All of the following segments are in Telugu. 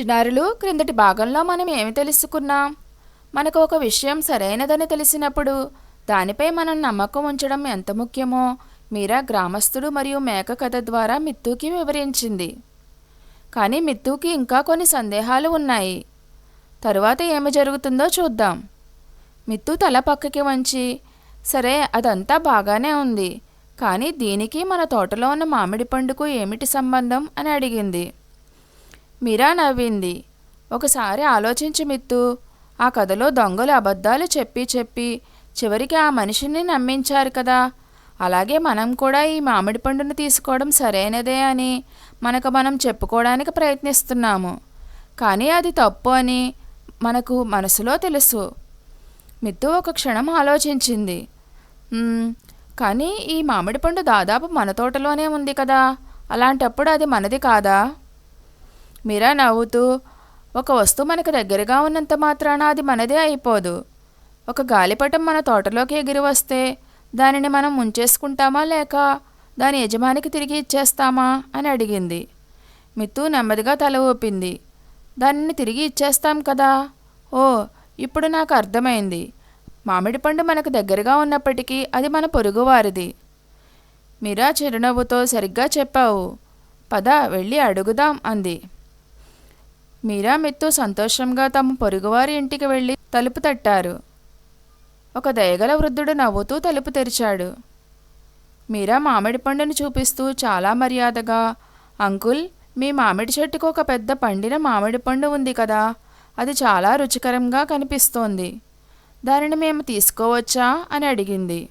చిన్నారులు క్రిందటి భాగంలో మనం ఏమి తెలుసుకున్నాం? మనకు ఒక విషయం సరైనదని తెలిసినప్పుడు దానిపై మనం నమ్మకం ఉంచడం ఎంత ముఖ్యమో మీరా గ్రామస్తుడు మరియు మేక కథ ద్వారా మిత్తుకి వివరించింది. కానీ మిత్తుకి ఇంకా కొన్ని సందేహాలు ఉన్నాయి. తరువాత ఏమి జరుగుతుందో చూద్దాం. మిత్తు తల పక్కకి వంచి సరే అదంతా బాగానే ఉంది కానీ దీనికి మన తోటలో ఉన్న మామిడి పండుకు ఏమిటి సంబంధం అని అడిగింది. మీరా నవ్వింది. ఒకసారి ఆలోచించి మిత్తు. ఆ కథలో దొంగలు అబద్ధాలు చెప్పి చెప్పి చివరికి ఆ మనిషిని నమ్మించారు కదా. అలాగే మనం కూడా ఈ మామిడి పండును తీసుకోవడం సరైనదే అని మనకు మనం చెప్పుకోవడానికి ప్రయత్నిస్తున్నాము. కానీ అది తప్పు అని మనకు మనసులో తెలుసు. మిత్తు ఒక క్షణం ఆలోచించింది. కానీ ఈ మామిడి పండు దాదాపు మన తోటలోనే ఉంది కదా. అలాంటప్పుడు అది మనది కాదా? మీరా నవ్వుతూ ఒక వస్తువు మనకు దగ్గరగా ఉన్నంత మాత్రాన అది మనదే అయిపోదు. ఒక గాలిపటం మన తోటలోకి ఎగిరి వస్తే దానిని మనం ముంచేసుకుంటామా లేక దాని యజమానికి తిరిగి ఇచ్చేస్తామా? అని అడిగింది. మిత్తు నెమ్మదిగా తల ఊపింది. దానిని తిరిగి ఇచ్చేస్తాం కదా. ఓ ఇప్పుడు నాకు అర్థమైంది. మామిడి పండు మనకు దగ్గరగా ఉన్నప్పటికీ అది మన పొరుగువారిది. మీరా చిరునవ్వుతో సరిగ్గా చెప్పావు. పద వెళ్ళి అడుగుదాం అంది. మీరా మిత్తు సంతోషంగా తమ పొరుగువారి ఇంటికి వెళ్ళి తలుపు తట్టారు. ఒక దయగల వృద్ధుడు నవ్వుతూ తలుపు తెరిచాడు. మీరా మామిడి పండును చూపిస్తూ చాలా మర్యాదగా అంకుల్ మీ మామిడి చెట్టుకు ఒక పెద్ద పండిన మామిడి పండు ఉంది కదా అది చాలా రుచికరంగా కనిపిస్తోంది. దానిని మేము తీసుకోవచ్చా? అని అడిగింది.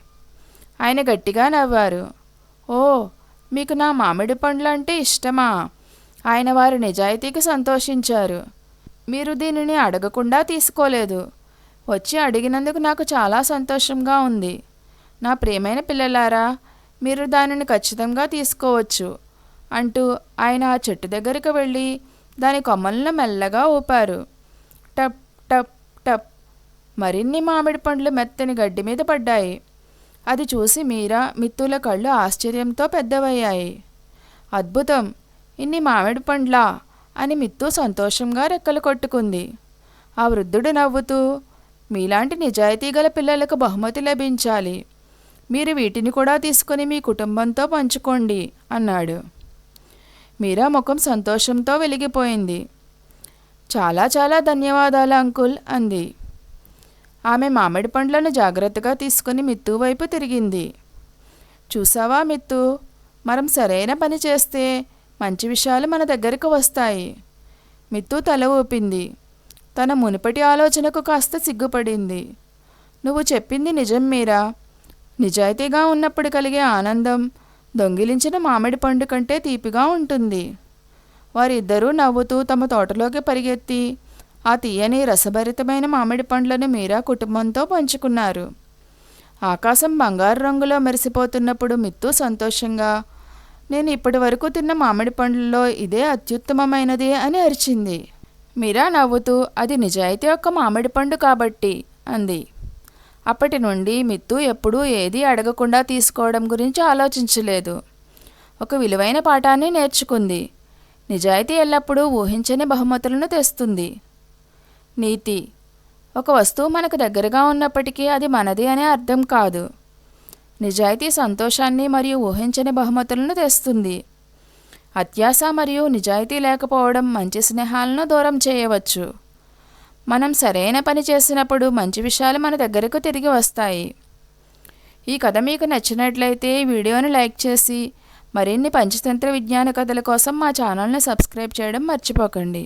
ఆయన గట్టిగా నవ్వారు. ఓ మీకు నా మామిడి పండ్లు అంటే ఇష్టమా? ఆయన వారి నిజాయితీకి సంతోషించారు. మీరు దీనిని అడగకుండా తీసుకోలేదు. వచ్చి అడిగినందుకు నాకు చాలా సంతోషంగా ఉంది. నా ప్రియమైన పిల్లలారా మీరు దానిని ఖచ్చితంగా తీసుకోవచ్చు అంటూ ఆయన ఆ చెట్టు దగ్గరికి వెళ్ళి దాని కొమ్మలను మెల్లగా ఊపారు. టప్ టప్ టప్ మరిన్ని మామిడి పండ్లు మెత్తని గడ్డి మీద పడ్డాయి. అది చూసి మీరా మిత్తుల కళ్ళు ఆశ్చర్యంతో పెద్దవయ్యాయి. అద్భుతం! ఇన్ని మామిడి పండ్లా? అని మిత్తు సంతోషంగా రెక్కలు కొట్టుకుంది. ఆ వృద్ధుడు నవ్వుతూ మీలాంటి నిజాయితీ గల పిల్లలకు బహుమతి లభించాలి. మీరు వీటిని కూడా తీసుకుని మీ కుటుంబంతో పంచుకోండి అన్నాడు. మీరా ముఖం సంతోషంతో వెలిగిపోయింది. చాలా చాలా ధన్యవాదాలు అంకుల్ అంది. ఆమె మామిడి పండ్లను జాగ్రత్తగా తీసుకుని మిత్తు వైపు తిరిగింది. చూసావా మిత్తు? మనం సరైన పని చేస్తే మంచి విషయాలు మన దగ్గరకు వస్తాయి. మిత్తు తల ఊపింది. తన మునుపటి ఆలోచనకు కాస్త సిగ్గుపడింది. నువ్వు చెప్పింది నిజం మీరా? నిజాయితీగా ఉన్నప్పుడు కలిగే ఆనందం దొంగిలించిన మామిడి పండు కంటే తీపిగా ఉంటుంది. వారిద్దరూ నవ్వుతూ తమ తోటలోకి పరిగెత్తి ఆ తీయని రసభరితమైన మామిడి పండ్లను మీరా కుటుంబంతో పంచుకున్నారు. ఆకాశం బంగారు రంగులో మెరిసిపోతున్నప్పుడు మిత్తు సంతోషంగా నేను ఇప్పటి వరకు తిన్న మామిడి పండ్లలో ఇదే అత్యుత్తమమైనది అని అరిచింది. మీరా నవ్వుతూ అది నిజాయితీ యొక్క మామిడి పండు కాబట్టి అంది. అప్పటి నుండి మిత్తు ఎప్పుడూ ఏదీ అడగకుండా తీసుకోవడం గురించి ఆలోచించలేదు. ఒక విలువైన పాఠాన్ని నేర్చుకుంది. నిజాయితీ ఎల్లప్పుడూ ఊహించని బహుమతులను తెస్తుంది. నీతి. ఒక వస్తువు మనకు దగ్గరగా ఉన్నప్పటికీ అది మనది అనే అర్థం కాదు. నిజాయితీ సంతోషాన్ని మరియు ఊహించని బహుమతులను తెస్తుంది. అత్యాశ మరియు నిజాయితీ లేకపోవడం మంచి స్నేహాలను దూరం చేయవచ్చు. మనం సరైన పని చేసినప్పుడు మంచి విషయాలు మన దగ్గరకు తిరిగి వస్తాయి. ఈ కథ మీకు నచ్చినట్లయితే వీడియోను వీడియోని లైక్ చేసి మరిన్ని పంచతంత్ర విజ్ఞాన కథల కోసం మా ఛానల్ని సబ్స్క్రైబ్ చేయడం మర్చిపోకండి.